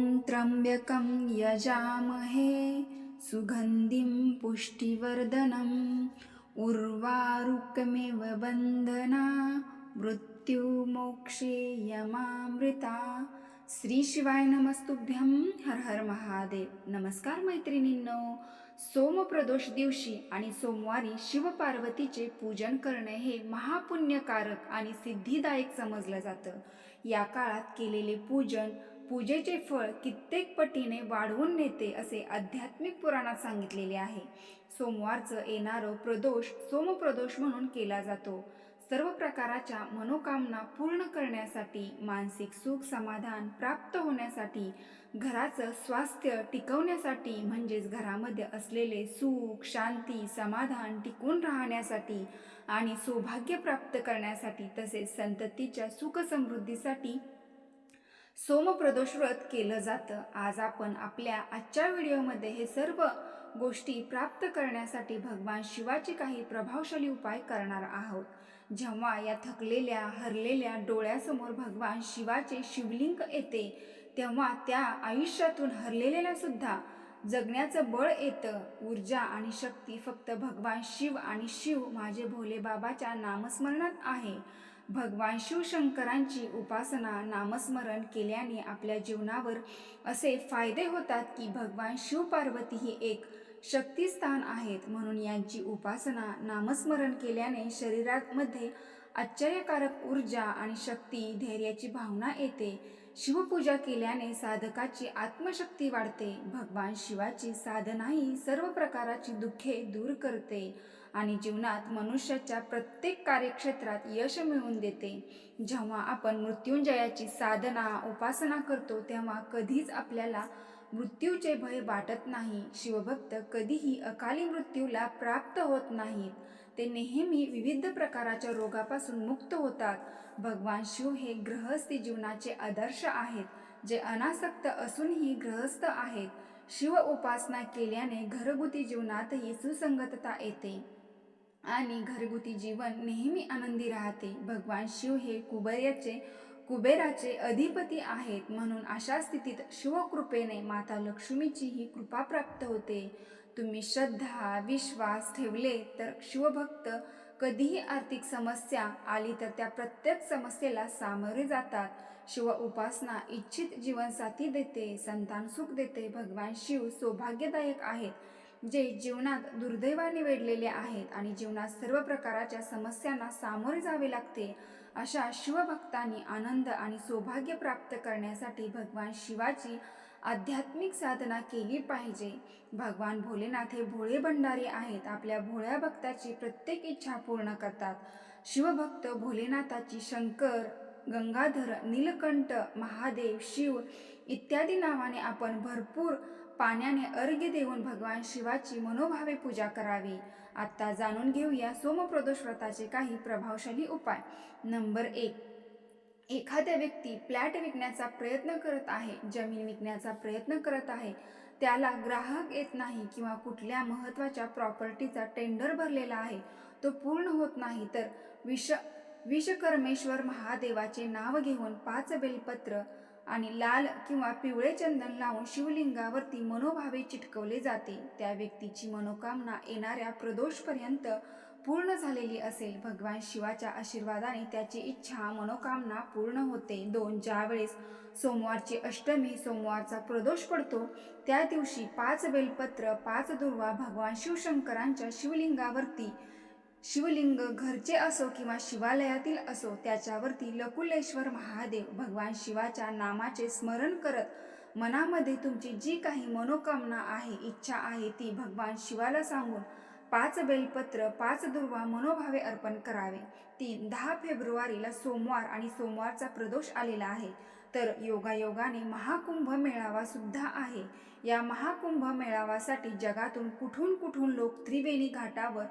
त्र्यम्बकं यजामहे सुगन्धिं पुष्टिवर्धनम्। उर्वारुकमेव बन्धना मृत्युमोक्षे यमामृता। श्री शिवाय नमस्तुभ्यं हर हर महादेव। नमस्कार मैत्रिणींनो। सोमप्रदोष दिवशी आणि सोमवारी शिवपार्वतीचे पूजन करणे हे महापुण्यकारक आणि सिद्धिदायक समजलं जातं. या काळात केलेले पूजन पूजेचे फळ कित्येक पटीने वाढवून नेते असे आध्यात्मिक पुराणात सांगितलेले आहे. सोमवारचं येणारं प्रदोष सोमप्रदोष म्हणून केला जातो. सर्व प्रकाराच्या मनोकामना पूर्ण करण्यासाठी मानसिक सुख समाधान प्राप्त होण्यासाठी घराचं स्वास्थ्य टिकवण्यासाठी म्हणजेच घरामध्ये असलेले सुख शांती समाधान टिकून राहण्यासाठी आणि सौभाग्य प्राप्त करण्यासाठी तसेच संततीच्या सुख समृद्धीसाठी सोमप्रदोष व्रत केलं जातं. आज आपण आपल्या आजच्या व्हिडिओमध्ये हे सर्व गोष्टी प्राप्त करण्यासाठी भगवान शिवाचे काही प्रभावशाली उपाय करणार आहोत. जेव्हा या थकलेल्या हरलेल्या डोळ्यासमोर भगवान शिवाचे शिवलिंग येते तेव्हा त्या आयुष्यातून हरलेल्याला सुद्धा जगण्याचं बळ येतं. ऊर्जा आणि शक्ती फक्त भगवान शिव आणि शिव माझे भोले बाबाच्या नामस्मरणात आहे. भगवान शिवशंकरांची उपासना नामस्मरण केल्याने आपल्या जीवनावर असे फायदे होतात की भगवान शिवपार्वती ही एक शक्तिस्थान आहेत म्हणून यांची उपासना नामस्मरण केल्याने शरीरामध्ये आश्चर्यकारक ऊर्जा आणि शक्ती धैर्याची भावना येते. शिवपूजा केल्याने साधकाची आत्मशक्ती वाढते. भगवान शिवाची साधनाही सर्व प्रकाराची दुःखे दूर करते. आणि जीवनात मनुष्याच्या प्रत्येक कार्यक्षेत्रात यश मिळवून देते. जेव्हा आपण मृत्युंजयाची साधना उपासना करतो तेव्हा कधीच आपल्याला मृत्यूचे भय वाटत नाही. शिवभक्त कधीही अकाली मृत्यूला प्राप्त होत नाहीत. ते नेहमी विविध प्रकाराच्या रोगापासून मुक्त होतात. भगवान शिव हे गृहस्थी जीवनाचे आदर्श आहेत जे अनासक्त असूनही गृहस्थ आहेत. शिव उपासना केल्याने घरगुती जीवनातही सुसंगतता येते. आणि घरगुती जीवन नेहमी आनंदी राहते. भगवान शिव हे कुबेराचे कुबेराचे अधिपती आहेत म्हणून अशा स्थितीत शिवकृपेने माता लक्ष्मीची ही कृपा प्राप्त होते. तुम्ही श्रद्धा विश्वास ठेवले तर शिवभक्त कधीही आर्थिक समस्या आली तर त्या प्रत्येक समस्येला सामोरे जातात. शिव उपासना इच्छित जीवनसाथी देते संतान सुख देते. भगवान शिव सौभाग्यदायक आहेत. जे जीवनात दुर्दैवाने वेढलेले आहेत आणि जीवनात सर्व प्रकाराच्या समस्यांना सामोरे जावे लागते अशा शिवभक्तांनी आनंद आणि सौभाग्य प्राप्त करण्यासाठी भगवान शिवाची आध्यात्मिक साधना केली पाहिजे. भगवान भोलेनाथ हे भोळे भंडारी आहेत आपल्या भोळ्या भक्ताची प्रत्येक इच्छा पूर्ण करतात. शिवभक्त भोलेनाथाची शंकर गंगाधर नीलकंठ महादेव शिव इत्यादी नावाने आपण भरपूर पाण्याने अर्घ्य देऊन भगवान शिवाची मनोभावे पूजा करावी. आता जाणून घेऊया सोमप्रदोष व्रताचे काही प्रभावशाली उपाय. नंबर एक. एखाद्या व्यक्ती फ्लॅट विकण्याचा प्रयत्न करत आहे जमीन विकण्याचा प्रयत्न करत आहे त्याला ग्राहक येत नाही किंवा कुठल्या महत्त्वाच्या प्रॉपर्टीचा टेंडर भरलेला आहे तो पूर्ण होत नाही तर विष विषकर्मेश्वर महादेवाचे नाव घेऊन पाच बेलपत्र आणि लाल किंवा पिवळे चंदन लावून शिवलिंगावरती मनोभावे चिटकवले जाते. त्या व्यक्तीची मनोकामना येणाऱ्या प्रदोषपर्यंत पूर्ण झालेली असेल. भगवान शिवाच्या आशीर्वादाने त्याची इच्छा मनोकामना पूर्ण होते. दोन ज्यावेळेस सोमवारची अष्टमी सोमवारचा प्रदोष पडतो त्या दिवशी पाच बेलपत्र पाच दुर्वा भगवान शिवशंकरांच्या शिवलिंगावरती शिवलिंग घरचे असो किंवा शिवालयातील असो त्याच्यावरती लकुलेश्वर महादेव भगवान शिवाच्या नामाचे स्मरण करत मनामध्ये तुमची जी काही मनोकामना आहे इच्छा आहे ती भगवान शिवाला सांगून पाच बेलपत्र पाच दुर्वा मनोभावे अर्पण करावे. ती दहा फेब्रुवारीला सोमवार आणि सोमवारचा प्रदोष आलेला आहे. तर योगायोगाने महाकुंभ मेळावा सुद्धा आहे. या महाकुंभ मेळाव्यासाठी जगातून कुठून कुठून लोक त्रिवेणी घाटावर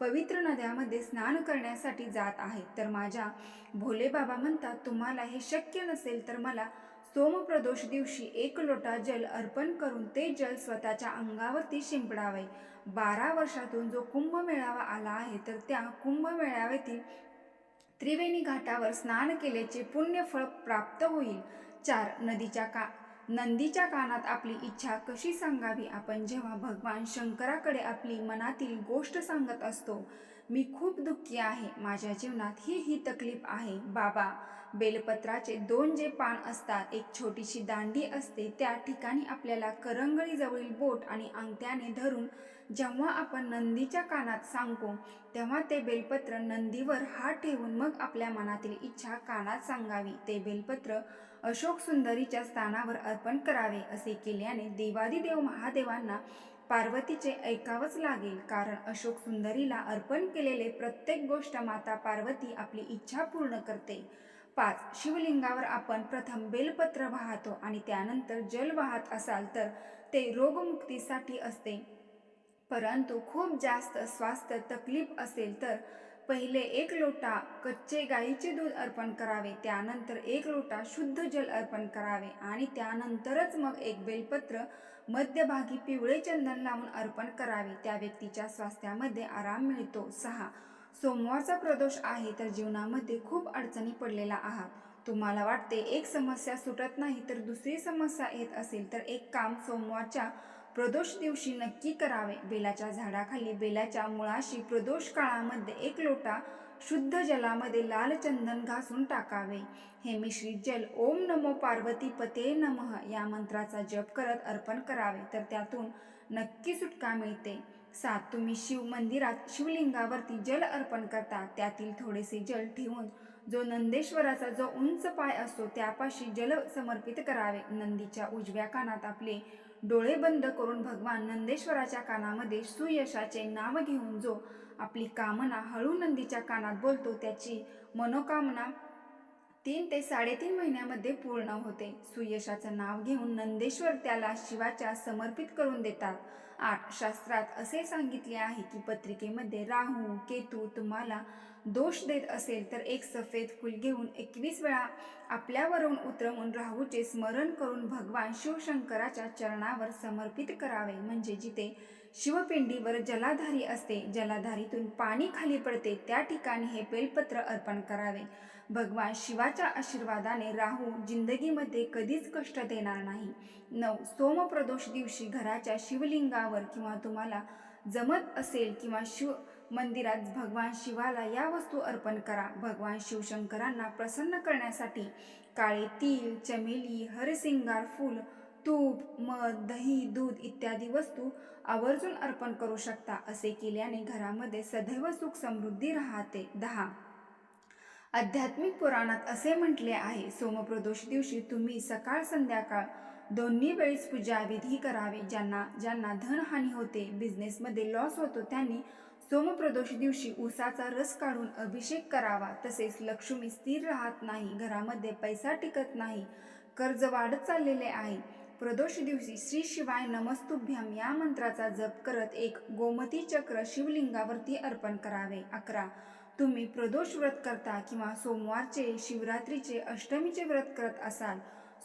पवित्र नद्यामध्ये स्नान करण्यासाठी जात आहेत तर माझ्या भोले बाबा म्हणतात तुम्हाला हे शक्य नसेल तर मला सोमप्रदोष दिवशी एक लोटा जल अर्पण करून ते जल स्वतःच्या अंगावरती शिंपडावे. बारा वर्षातून जो कुंभमेळावा आला आहे तर त्या कुंभमेळाव्यातील त्रिवेणी घाटावर स्नान केल्याचे पुण्यफळ प्राप्त होईल. चार नदीच्या का नंदीच्या कानात आपली इच्छा कशी सांगावी? आपण जेव्हा भगवान शंकराकडे आपली मनातील गोष्ट सांगत असतो मी खूप दुःखी आहे. माझ्या जीवनात ही ही तकलीफ आहे. बाबा बेलपत्राचे दोन जे पान असतात एक छोटीशी दांडी असते त्या ठिकाणी आपल्याला करंगळीजवळील बोट आणि अंगठ्याने धरून जेव्हा आपण नंदीच्या कानात सांगतो तेव्हा ते बेलपत्र नंदीवर हात ठेवून मग आपल्या मनातील इच्छा कानात सांगावी. ते बेलपत्र अशोक सुंदरीच्या स्थानावर अर्पण करावे असे केल्याने देवादिदेव महादेवांना पार्वतीचे ऐकावंच लागेल. कारण अशोक सुंदरीला अर्पण केलेले प्रत्येक गोष्ट माता पार्वती आपली इच्छा पूर्ण करते. पाच शिवलिंगावर आपण प्रथम बेलपत्र वाहतो आणि त्यानंतर जल वाहत असाल तर ते रोगमुक्तीसाठी असते. परंतु खूप जास्त स्वास्थ्य तकलीफ असेल तर पहिले एक लोटा कच्चे गाईचे दूध अर्पण करावे त्यानंतर एक लोटा शुद्ध जल अर्पण करावे आणि त्यानंतरच मग एक बेलपत्र मध्यभागी पिवळे चंदन लावून अर्पण करावे. त्या व्यक्तीच्या स्वास्थ्यामध्ये आराम मिळतो. सहा. सोमवारचा प्रदोष आहे तर जीवनामध्ये खूप अडचणी पडलेला आहात. तुम्हाला वाटते एक समस्या सुटत नाही तर दुसरी समस्या येत असेल तर एक काम सोमवारच्या प्रदोष दिवशी नक्की करावे. बेलाच्या झाडाखाली बेलाच्या मुळाशी प्रदोष काळामध्ये एक लोटा शुद्ध जलामध्ये लाल चंदन घासून टाकावे. हे मिश्रित जल ओम नमो पार्वती पते नमः या मंत्राचा जप करत अर्पण करावे तर त्यातून नक्की सुटका मिळते. सात तुम्ही शिव मंदिरात शिवलिंगावरती जल अर्पण करता. त्यातील थोडेसे जल ठेवून जो नंदेश्वराचा जो उंच पाय असतो त्यापाशी जल समर्पित करावे. नंदीच्या उजव्या कानात आपले डोळे बंद करून भगवान नंदेश्वराच्या कानामध्ये सुयशाचे नाव घेऊन जो आपली कामना हळू नंदीच्या कानात बोलतो त्याची मनोकामना तीन ते साडेतीन महिन्यामध्ये पूर्ण होते. सुयशाचं नाव घेऊन नंदेश्वर त्याला शिवाच्या समर्पित करून देतात. शास्त्रात असे सांगितले आहे की पत्रिकेमध्ये राहू केतू तुम्हाला दोष देत असेल तर एक सफेद फूल घेऊन एकवीस वेळा आपल्यावरून उतरवून राहूचे स्मरण करून भगवान शिवशंकराच्या चरणावर समर्पित करावे. म्हणजे जिथे शिवपिंडीवर जलाधारी असते. जलाधारीतून पाणी खाली पडते. त्या ठिकाणी हे बेलपत्र अर्पण करावे. भगवान शिवाच्या आशीर्वादाने राहू जिंदगीमध्ये कधीच कष्ट देणार नाही. नऊ सोमप्रदोष दिवशी घराच्या शिवलिंगावर किंवा तुम्हाला जमत असेल किंवा शिव मंदिरात भगवान शिवाला या वस्तू अर्पण करा. भगवान शिवशंकरांना प्रसन्न करण्यासाठी काळे तीळ चमेली हरसिंगार फूल तूप मध दही दूध इत्यादी वस्तू आवर्जून अर्पण करू शकता असे केल्याने घरामध्ये सदैव सुख समृद्धी राहते. दहा. आध्यात्मिक पुराणात असे म्हटले आहे सोमप्रदोष दिवशी तुम्ही सकाळ संध्याकाळ दोन्ही वेळेस पूजा विधी करावे ज्यांना ज्यांना धनहानी होते बिझनेसमध्ये लॉस होतो त्यांनी सोमप्रदोष दिवशी ऊसाचा रस काढून अभिषेक करावा तसेच लक्ष्मी स्थिर राहत नाही घरामध्ये पैसा टिकत नाही कर्ज वाढत चाललेले आहे. प्रदोष दिवशी श्री शिवाय नमस्तुभ्यम या मंत्राचा जप करत एक गोमती चक्र शिवलिंगावरती अर्पण करावे. अकरा. तुम्ही प्रदोष व्रत करता किंवा सोमवारचे शिवरात्रीचे अष्टमीचे व्रत करत असाल.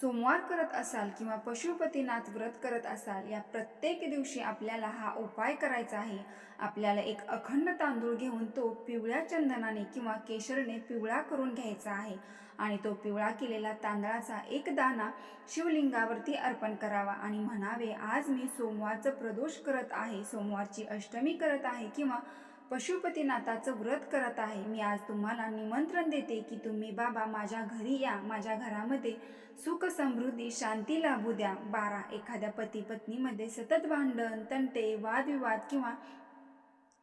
सोमवार करत असाल किंवा पशुपतीनाथ व्रत करत असाल या प्रत्येक दिवशी आपल्याला हा उपाय करायचा आहे. आपल्याला एक अखंड तांदूळ घेऊन तो पिवळ्या चंदनाने किंवा केशरने पिवळा करून घ्यायचा आहे. आणि तो पिवळा केलेला तांदळाचा एक दाना शिवलिंगावरती अर्पण करावा आणि म्हणावे आज मी सोमवारचं प्रदोष करत आहे. सोमवारची अष्टमी करत आहे किंवा पशुपतीनाथाचं व्रत करत आहे. मी आज तुम्हाला निमंत्रण देते की तुम्ही बाबा माझ्या घरी या. माझ्या घरामध्ये सुख समृद्धी शांती लाभू द्या. बारा एखाद्या पती पत्नीमध्ये सतत भांडण तंटे वादविवाद किंवा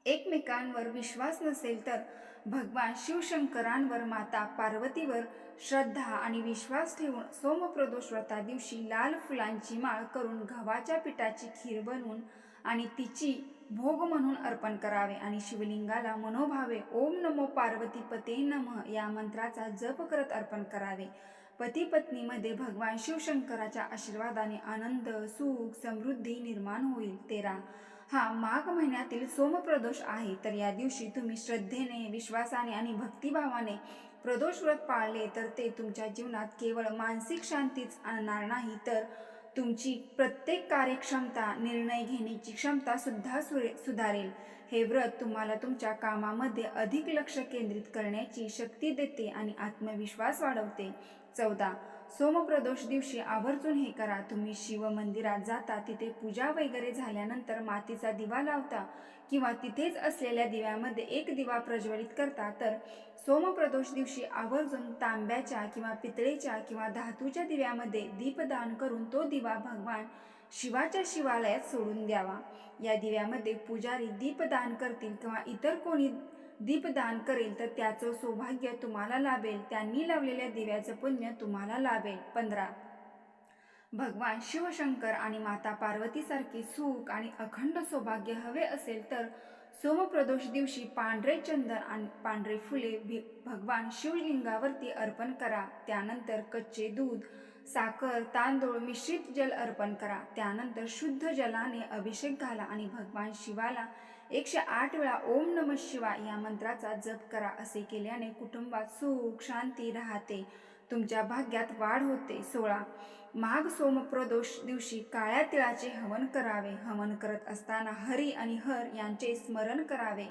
एकमेकांवर विश्वास नसेल तर भगवान शिवशंकरांवर माता पार्वतीवर श्रद्धा आणि विश्वास ठेवून सोमप्रदोष व्रता दिवशी लाल फुलांची माळ करून गव्हाच्या पिठाची खीर बनवून आणि तिची भोग म्हणून अर्पण करावे आणि शिवलिंगाला मनोभावे ओम नमो पार्वती पते नम या मंत्राचा जप करत अर्पण करावे. पती पत्नीमध्ये भगवान शिवशंकराच्या आशीर्वादाने आनंद सुख समृद्धी निर्माण होईल तेरा. हा माघ महिन्यातील सोमप्रदोष आहे. तर या दिवशी तुम्ही श्रद्धेने विश्वासाने आणि भक्तिभावाने प्रदोष व्रत पाळले तर ते तुमच्या जीवनात केवळ मानसिक शांतीच आणणार नाही तर तुमची प्रत्येक कार्यक्षमता निर्णय घेण्याची क्षमता सुद्धा सुरे सुधारेल. हे व्रत तुम्हाला तुमच्या कामामध्ये अधिक लक्ष केंद्रित करण्याची शक्ती देते आणि आत्मविश्वास वाढवते. चौदा. सोमप्रदोष दिवशी आवर्जून हे करा. तुम्ही शिव मंदिरात जाता तिथे पूजा वगैरे झाल्यानंतर मातीचा दिवा लावता किंवा तिथेच असलेल्या दिव्यामध्ये एक दिवा प्रज्वलित करता तर सोमप्रदोष दिवशी आवर्जून तांब्याच्या किंवा पितळेच्या किंवा धातूच्या दिव्यामध्ये दीपदान करून तो दिवा भगवान शिवाच्या शिवालयात सोडून द्यावा. या दिव्यामध्ये पुजारी दीपदान करतील किंवा इतर कोणी दीपदान करेल तर त्याचं सौभाग्य तुम्हाला लाभेल. त्यांनी लावलेल्या दिव्याचं पुण्य तुम्हाला लाभेल. पंधरा. भगवान शिवशंकर आणि माता पार्वतीसारखे सुख आणि अखंड सौभाग्य हवे असेल तर सोमप्रदोष दिवशी पांढरे चंदन आणि पांढरे फुले भि- भगवान शिवलिंगावरती अर्पण करा. त्यानंतर कच्चे दूध साखर तांदूळ मिश्रित जल अर्पण करा. त्यानंतर शुद्ध जलाने अभिषेक घाला आणि भगवान शिवाला एकशे आठ वेळा ओम नम शिवाय या मंत्राचा जप करा असे केल्याने कुटुंबात सुख शांती राहते. तुमच्या भाग्यात वाढ होते. सोळा. माघ सोमप्रदोष दिवशी काळ्या तिळाचे हवन करावे. हवन करत असताना हरी आणि हर यांचे स्मरण करावे.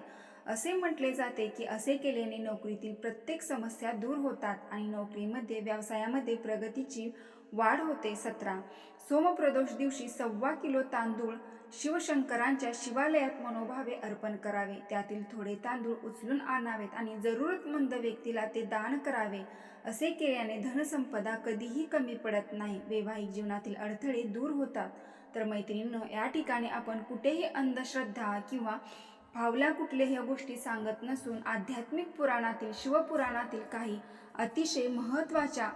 असे म्हटले जाते की असे केल्याने नोकरीतील प्रत्येक समस्या दूर होतात आणि नोकरीमध्ये व्यवसायामध्ये प्रगतीची वाढ होते. सतरा. सोमप्रदोष दिवशी सव्वा किलो तांदूळ शिवशंकरांच्या शिवालयात मनोभावे अर्पण करावे. त्यातील थोडे तांदूळ उचलून आणावेत आणि जरूरतमंद व्यक्तीला ते दान करावे. असे केल्याने धनसंपदा कधीही कमी पडत नाही. वैवाहिक जीवनातील अडथळे दूर होतात. तर मैत्रिणींनो या ठिकाणी आपण कुठेही अंधश्रद्धा किंवा फावल्या कुठल्याही गोष्टी सांगत नसून आध्यात्मिक पुराणातील शिवपुराणातील काही अतिशय महत्त्वाच्या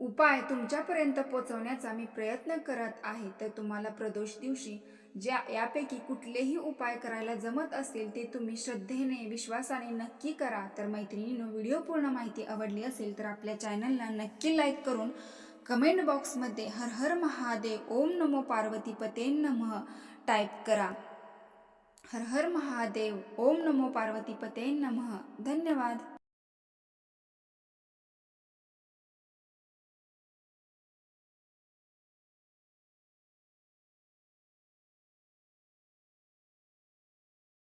उपाय तुमच्यापर्यंत पोचवण्याचा मी प्रयत्न करत आहे. तर तुम्हाला प्रदोष दिवशी ज्या यापैकी कुठलेही उपाय करायला जमत असेल ते तुम्ही श्रद्धेने विश्वासाने नक्की करा. तर मैत्रिणीनं व्हिडिओ पूर्ण माहिती आवडली असेल तर आपल्या चॅनलला नक्की लाईक करून कमेंट बॉक्समध्ये हर हर महादेव ओम नमो पार्वती पते नमः टाईप करा. हर हर महादेव ओम नमो पार्वती पते नमः. धन्यवाद.